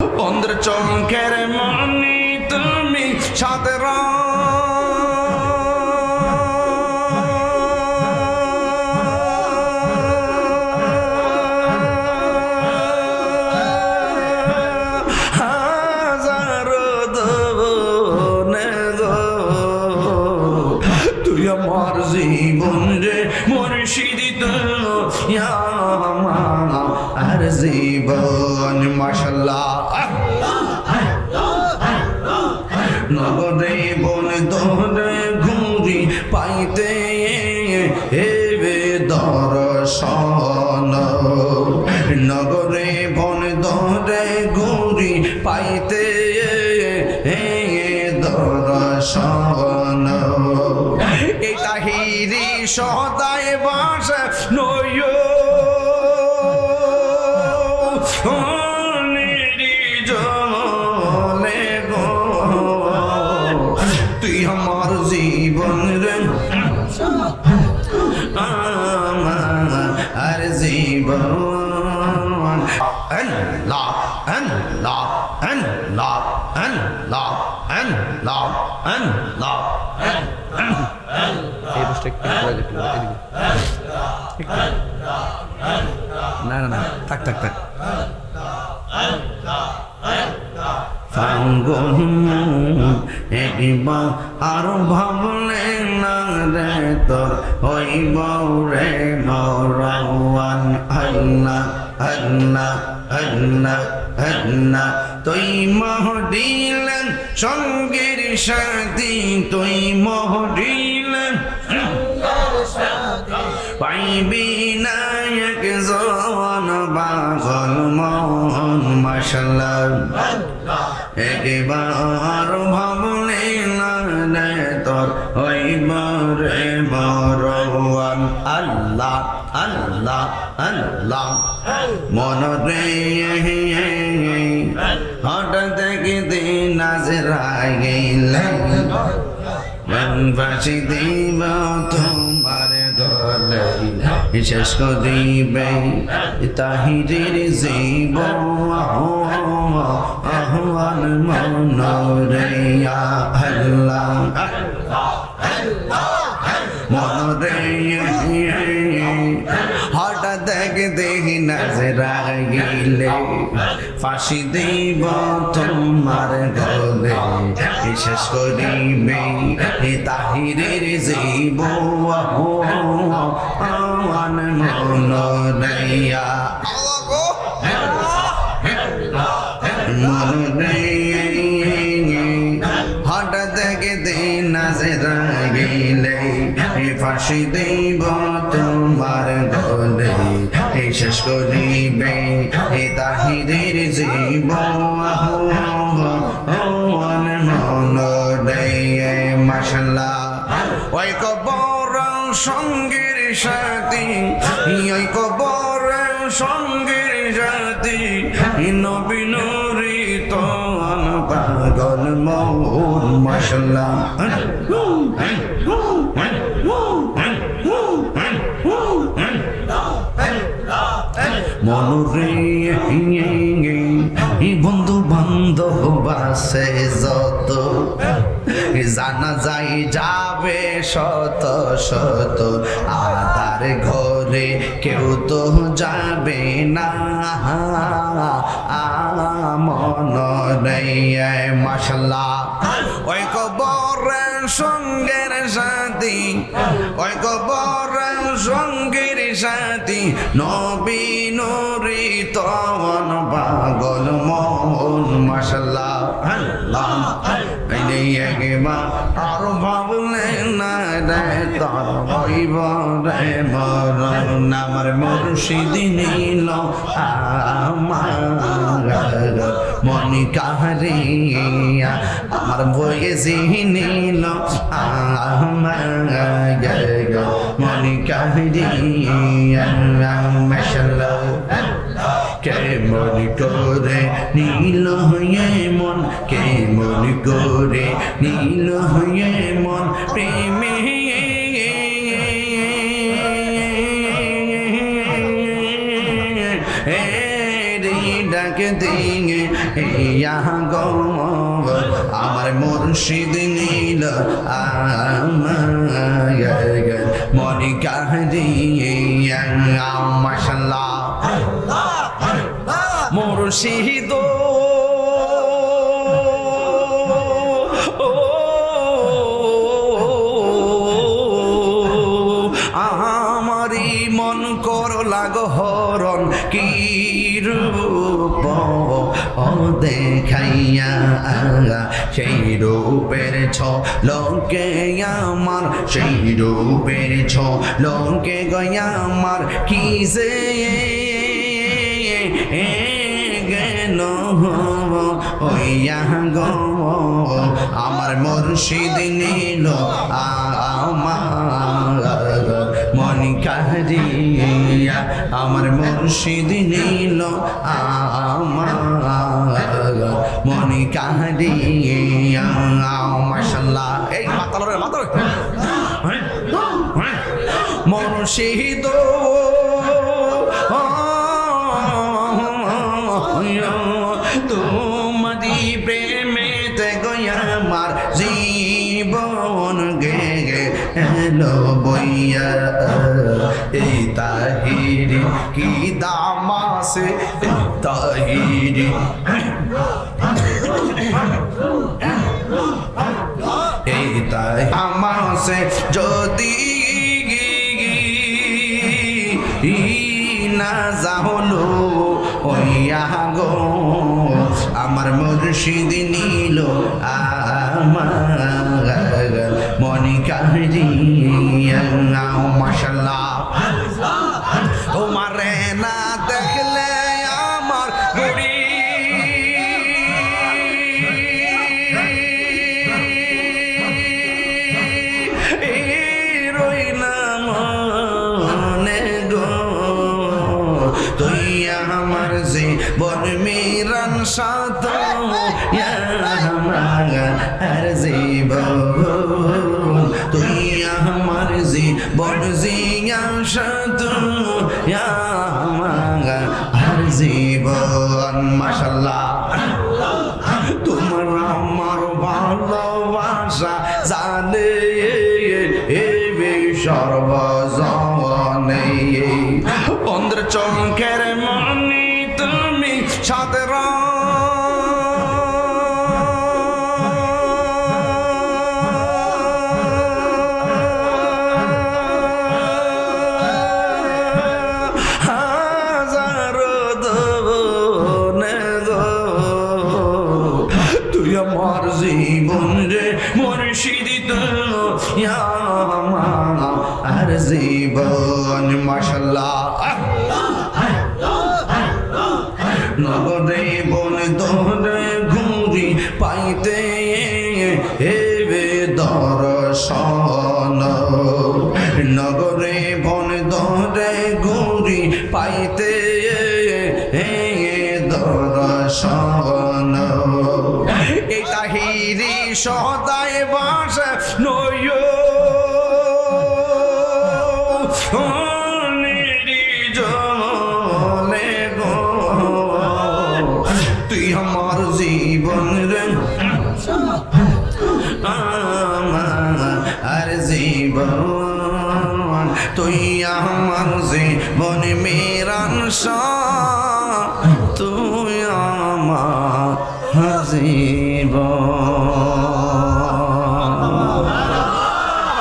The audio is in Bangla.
বন্ধুর চমকের মনি তুমি সাদের নগরে বন দরে ঘুরি পাইতে হেবে দর্শন। নগরে বন দরে ঘুরি পাইতে হে দর্শন। এই তাহিরি সদায় বাস নয় জীবন আল্লাহ আল্লাহ আল্লাহ আল্লাহ আল্লাহ আল্লাহ এই বসটা একটু। না না না, থাক থাক থাক। একবার আরও ভাবলে না রে তোর হইব রে মরাওয়ান আল্লাহ আল্লাহ আল্লাহ আল্লাহ তুই মহ দিলেন সঙ্গের সাথী তুই মহ দিলেন পাইবি নায়ক জন পাগল মন মাসাল্লাহ একবার ভাবলে না রে তোর হইবার বরওয়ান আল্লাহ আল্লাহ আল্লাহ মন রে হঠাৎ দেখতে নাজরাই গেলেন বনবাসী দিব তোমার গলে শেষ করিবে তাহিরের জীব আহ্বান মন রে আল্লাহ মন রে হঠাৎ দেখতে নাজরা গিলে ফাঁসি দিব তোমার গলে। শেষ করিবে তাহিরের জীব আওয়ান মন নইয়া ফাঁসি দিব তোমার গলে। শেষ করিবে তাহিরের জীব আহ্বান মন মাসাল্লাহ ওই কবর সঙ্গের সাথী, ওই কবর সঙ্গের সাথী নবীনরি তন পাগল মৌর মাসাল্লাহ মনরে বন্ধু বান্ধব আছে যত। জানা যাই যাবে শত শত আদার ঘরে কেউ তো যাবে না। মন মাসাল্লাহ ওই কবরের সঙ্গের সাথী, ওই কবরের সঙ্গের সাথী, নবী নরি তন পাগল মোহন এই একবার আর ভাবলে না রে, তোর হইব রে মরণ আমার মুর্শিদি নিল, আমার মনি কাহারিয়া আমার বয়েছি নিল আমার মনি কাহারিয়া মাশাল্লাহ কে মনি করে নীল হয়ে মন কে মনি করে নীল হয়ে মন, প্রেমে ডাক দিয়ে লইয়া গো আমার মুর্শিদ নীল আমায় মনে কাহিয়া মাশাল্লাহ মুর্শিদ মন কর লাগ হরণ কি রূপ দেখাইয়া সেই রূপের ছ লোকে আমার, সেই রূপের ছ লোকে গয়া আমার, কি যে গেল ওইয়া গো, আমার মুর্শিদ নীল আমার। মনি কাহিয়া আমার মুর্শিদ নীল আমার। মনি কাহিয়া মাশাল্লাহ। এই মাতালরে মাতাল মুর্শিদ। তোমারি প্রেমেতে হেলো বইয়া, এই তাহিরি কি দামাসে তাহিরি। এই তাই আমাসে যদি না যাহলো ওইয়া গো, আমার মুর্শিদ নীল আমার মনি কাহিয়া মাশাল্লাহ সাত আর জীবন মাশাল্লাহ। তোমার আমার ভালোবাসা জানে সর্বজনে পন্দ্র চঙ্কের পাইতে হেবে দর্শন। নগরে বন দরে গৌরি পাইতে হে দর্শন। এই তাহিরি সদায় বাস নয় জীবন তুই আমার জীবন মেরান তুই